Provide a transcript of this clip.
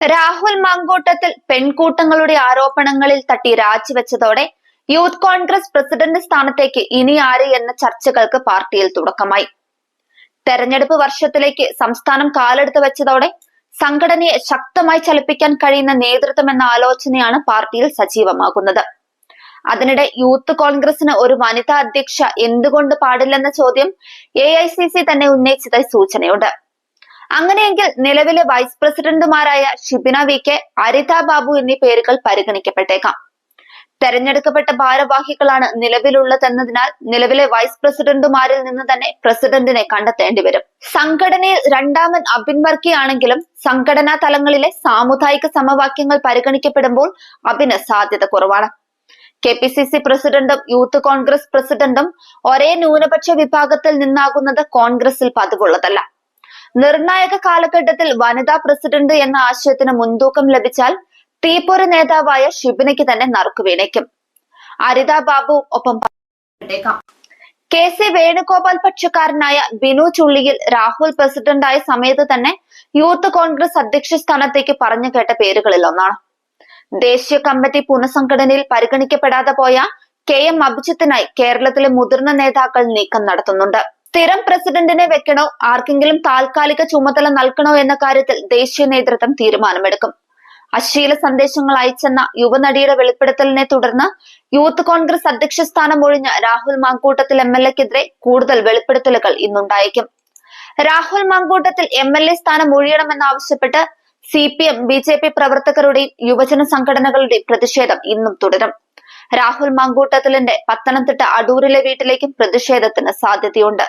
രാഹുൽ മാങ്കൂട്ടത്തിൽ പെൺകൂട്ടങ്ങളുടെ ആരോപണങ്ങളിൽ തട്ടി രാജിവെച്ചതോടെ youth Congress president സ്ഥാനത്തേക്ക് ഇനി ആര് എന്ന ചർച്ചകൾക്ക് പാർട്ടിയിൽ തുടക്കമായി. തെരഞ്ഞെടുപ്പ് വർഷത്തിലേക്ക് സംസ്ഥാനം കാലെടുത്ത് വെച്ചതോടെ സംഘടനയെ ശക്തമായി ചലിപ്പിക്കാൻ കഴിയുന്ന നേതൃത്വം എന്ന ആലോചനയാണ് പാർട്ടിയിൽ സജീവമാകുന്നത്. അതിനിടെ യൂത്ത് കോൺഗ്രസിന് ഒരു വനിതാ അധ്യക്ഷ എന്തുകൊണ്ട് പാടില്ലെന്ന ചോദ്യം എ തന്നെ ഉന്നയിച്ചതായി സൂചനയുണ്ട്. അങ്ങനെയെങ്കിൽ നിലവിലെ വൈസ് പ്രസിഡന്റുമാരായ ഷിബിന വി കെ അരിത ബാബു എന്നീ പേരുകൾ പരിഗണിക്കപ്പെട്ടേക്കാം. തെരഞ്ഞെടുക്കപ്പെട്ട ഭാരവാഹികളാണ് നിലവിലുള്ളതെന്നതിനാൽ നിലവിലെ വൈസ് പ്രസിഡന്റുമാരിൽ നിന്ന് തന്നെ പ്രസിഡന്റിനെ കണ്ടെത്തേണ്ടി വരും. സംഘടനയിൽ രണ്ടാമൻ അബിൻ വർക്കിയാണെങ്കിലും സംഘടനാ തലങ്ങളിലെ സാമുദായിക സമവാക്യങ്ങൾ പരിഗണിക്കപ്പെടുമ്പോൾ അബിന് സാധ്യത കുറവാണ്. കെ പി സി സി പ്രസിഡന്റും യൂത്ത് കോൺഗ്രസ് പ്രസിഡന്റും ഒരേ ന്യൂനപക്ഷ വിഭാഗത്തിൽ നിന്നാകുന്നത് കോൺഗ്രസിൽ പതിവുള്ളതല്ല. നിർണായക കാലഘട്ടത്തിൽ വനിതാ പ്രസിഡന്റ് എന്ന ആശയത്തിന് മുൻതൂക്കം ലഭിച്ചാൽ തീപ്പൊരു നേതാവായ ഷിബിനയ്ക്ക് തന്നെ നറുക്കു വീണേക്കും. അരിത ബാബു ഒപ്പം. കെ സി വേണുഗോപാൽ പക്ഷക്കാരനായ ബിനു ചുള്ളിയിൽ രാഹുൽ പ്രസിഡന്റായ സമയത്ത് തന്നെ യൂത്ത് കോൺഗ്രസ് അധ്യക്ഷ സ്ഥാനത്തേക്ക് പറഞ്ഞു കേട്ട പേരുകളിൽ ഒന്നാണ്. ദേശീയ കമ്മിറ്റി പുനഃസംഘടനയിൽ പരിഗണിക്കപ്പെടാതെ പോയ കെ എം അഭിജിത്തിനായി കേരളത്തിലെ മുതിർന്ന നേതാക്കൾ നീക്കം നടത്തുന്നുണ്ട്. സ്ഥിരം പ്രസിഡന്റിനെ വെക്കണോ? ആർക്കെങ്കിലും താൽക്കാലിക ചുമതല നൽകണോ എന്ന കാര്യത്തിൽ ദേശീയ നേതൃത്വം തീരുമാനമെടുക്കും. അശ്ലീല സന്ദേശങ്ങൾ അയച്ചെന്ന യുവനടിയുടെ വെളിപ്പെടുത്തലിനെ തുടർന്ന് യൂത്ത് കോൺഗ്രസ് അധ്യക്ഷ സ്ഥാനം ഒഴിഞ്ഞ രാഹുൽ മാങ്കൂട്ടത്തിൽ എം എൽ എക്കെതിരെ കൂടുതൽ വെളിപ്പെടുത്തലുകൾ ഇന്നുണ്ടായേക്കും. Rahul Mankoottathil M L A സ്ഥാനം ഒഴിയണമെന്നാവശ്യപ്പെട്ട് C P M B J P പ്രവർത്തകരുടെയും യുവജന സംഘടനകളുടെയും പ്രതിഷേധം ഇന്നും തുടരും. രാഹുൽ മാങ്കൂട്ടത്തിലിന്റെ പത്തനംതിട്ട അടൂരിലെ വീട്ടിലേക്കും പ്രതിഷേധത്തിന് സാധ്യതയുണ്ട്.